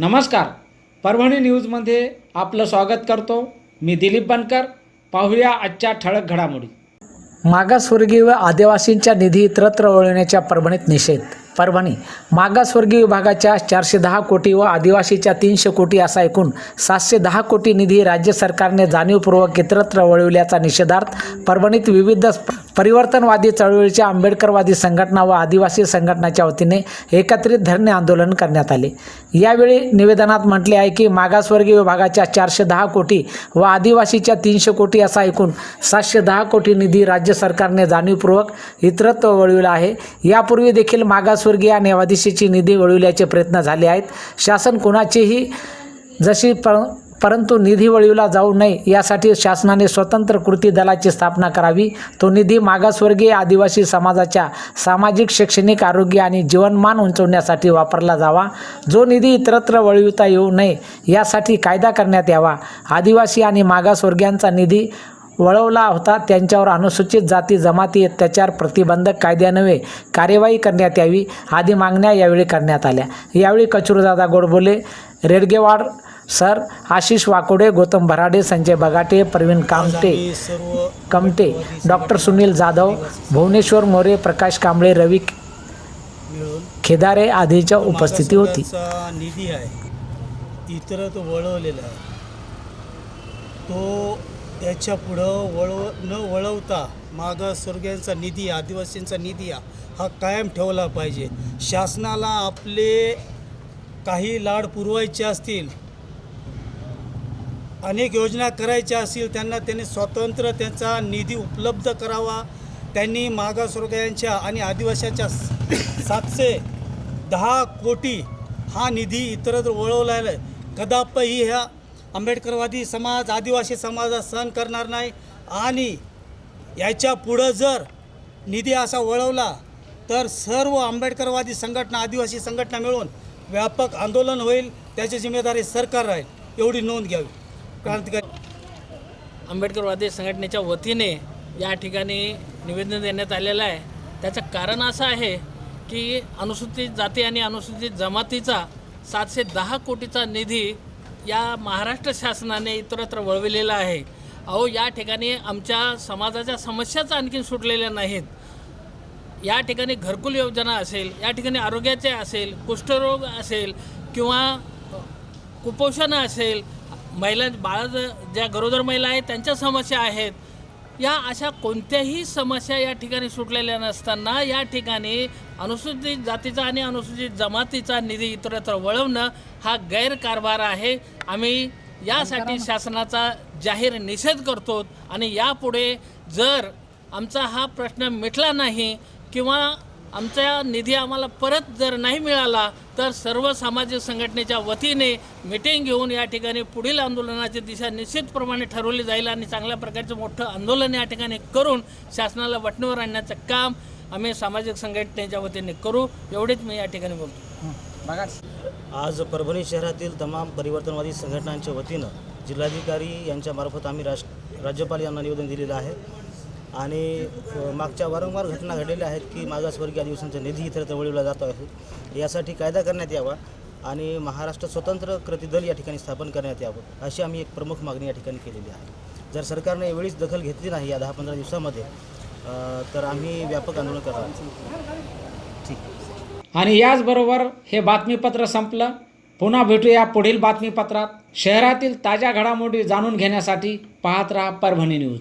नमस्कार. परभणी न्यूजमध्ये आपलं स्वागत करतो. मी दिलीप बनकर. पाहूया आजच्या ठळक घडामोडी. मागासवर्गीय व आदिवासींच्या निधी इतरत्र वळवण्याच्या परभणीत निषेध. परभणी मागासवर्गीय विभागाच्या चारशे दहा कोटी व आदिवासीच्या तीनशे कोटी असा एकूण सातशे दहा कोटी निधी राज्य सरकारने जाणीवपूर्वक इतरत्र वळविल्याचा निषेधार्थ परभणीत विविध स्प- परिवर्तनवादी चळवळीच्या आंबेडकरवादी संघटना व आदिवासी संघटनाच्या वतीने एकत्रित धरणे आंदोलन करण्यात आले. यावेळी निवेदनात म्हटले आहे की मागासवर्गीय विभागाच्या चारशे दहा कोटी व आदिवासीच्या तीनशे कोटी असा एकूण सातशे दहा कोटी निधी राज्य सरकारने जाणीवपूर्वक इतरत्व वळविला आहे. यापूर्वी देखील मागासवर्गीय आणि आदिवासीची निधी वळविल्याचे प्रयत्न झाले आहेत. शासन कोणाचेही जशी प परंतु निधी वळविला जाऊ नये यासाठी शासनाने स्वतंत्र कृती दलाची स्थापना करावी. तो निधी मागासवर्गीय आदिवासी समाजाच्या सामाजिक शैक्षणिक आरोग्य आणि जीवनमान उंचवण्यासाठी वापरला जावा. जो निधी इतरत्र वळविता येऊ नये यासाठी कायदा करण्यात यावा. आदिवासी आणि मागासवर्गीयांचा निधी वळवला होता त्यांच्यावर अनुसूचित जाती जमाती अत्याचार प्रतिबंधक कायद्यान्वये कार्यवाही करण्यात यावी आदी मागण्या यावेळी करण्यात आल्या. यावेळी कचुरदादा गोडबोले रेडगेवाड सर आशिष वाकोडे गौतम भराडे संजय बगाटे प्रवीण कामटे कमटे डॉक्टर सुनील जाधव भुवनेश्वर मोरे प्रकाश कांबळे रवी खेदारे आदीच्या उपस्थिती होती. निधी आहे. इतर तो वळवलेला आहे. तो त्याच्या पुढं वळव न वळवता मागासवर्गीयांचा निधी आदिवासींचा निधी हा कायम ठेवला पाहिजे. शासनाला आपले काही लाड पुरवायचे असतील अनेक योजना करायच्या असतील त्यांना त्यांनी स्वतंत्र त्यांचा निधी उपलब्ध करावा. त्यांनी मागासवर्गीयांच्या आणि आदिवासीच्या सातशे दहा कोटी हा निधी इतरत्र वळवलेला आहे कदापही ह्या आंबेडकरवादी समाज आदिवासी समाजात सहन करणार नाही आणि याच्या पुढं जर निधी असा वळवला तर सर्व आंबेडकरवादी संघटना आदिवासी संघटना मिळून व्यापक आंदोलन होईल त्याची जिम्मेदारी सरकार राहील एवढी नोंद घ्यावी. क्रांतिकारी आंबेडकरवादी संघटनेच्या वतीने या ठिकाणी निवेदन देण्यात आलेलं आहे. त्याचं कारण असं आहे की अनुसूचित जाती आणि अनुसूचित जमातीचा सातशे दहा कोटीचा निधी या महाराष्ट्र शासनाने इतरत्र वळविलेला आहे. अहो या ठिकाणी आमच्या समाजाच्या समस्याच आणखीन सुटलेल्या नाहीत. या ठिकाणी घरकुल योजना असेल या ठिकाणी आरोग्याचे असेल कुष्ठरोग असेल किंवा कुपोषण असेल महिला बाळा ज्या गरोदर महिला आहेत त्यांच्या समस्या आहेत. या अशा कोणत्याही समस्या या ठिकाणी सुटलेल्या नसताना या ठिकाणी अनुसूचित जातीचा आणि अनुसूचित जमातीचा निधी इतरत्र वळवणं हा गैरकारभार आहे. आम्ही यासाठी शासनाचा जाहीर निषेध करतो आणि यापुढे जर आमचा हा प्रश्न मिटला नाही किंवा आमचा निधी आम्हाला परत जर नाही मिळाला तर सर्व सामाजिक संघटनेच्या वतीने मिटिंग घेऊन या ठिकाणी पुढील आंदोलनाची दिशा निश्चितप्रमाणे ठरवली जाईल आणि चांगल्या प्रकारचं मोठं आंदोलन या ठिकाणी करून शासनाला वटणीवर आणण्याचं काम आम्ही सामाजिक संघटनेच्या वतीने करू. एवढेच मी या ठिकाणी बोलतो. बघा आज परभणी शहरातील तमाम परिवर्तनवादी संघटनांच्या वतीनं जिल्हाधिकारी यांच्यामार्फत आम्ही राज राज्यपाल यांना निवेदन दिलेलं आहे. आणि मागच्या वारंवार घटना घडलेल्या आहेत की मागासवर्गीय आदिवासींचा निधी इतर वळवला जातो आहे. यासाठी कायदा करण्यात यावा आणि महाराष्ट्र स्वतंत्र कृती दल या ठिकाणी स्थापन करण्यात यावं अशी आम्ही एक प्रमुख मागणी या ठिकाणी केलेली आहे. जर सरकारने वेळीच दखल घेतली नाही या दहा पंधरा दिवसामध्ये तर आम्ही व्यापक आंदोलन करणार ठीक. आणि याचबरोबर हे बातमीपत्र संपलं. पुन्हा भेटूया पुढील बातमीपत्रात. शहरातील ताज्या घडामोडी जाणून घेण्यासाठी पाहत राहा परभणी न्यूज.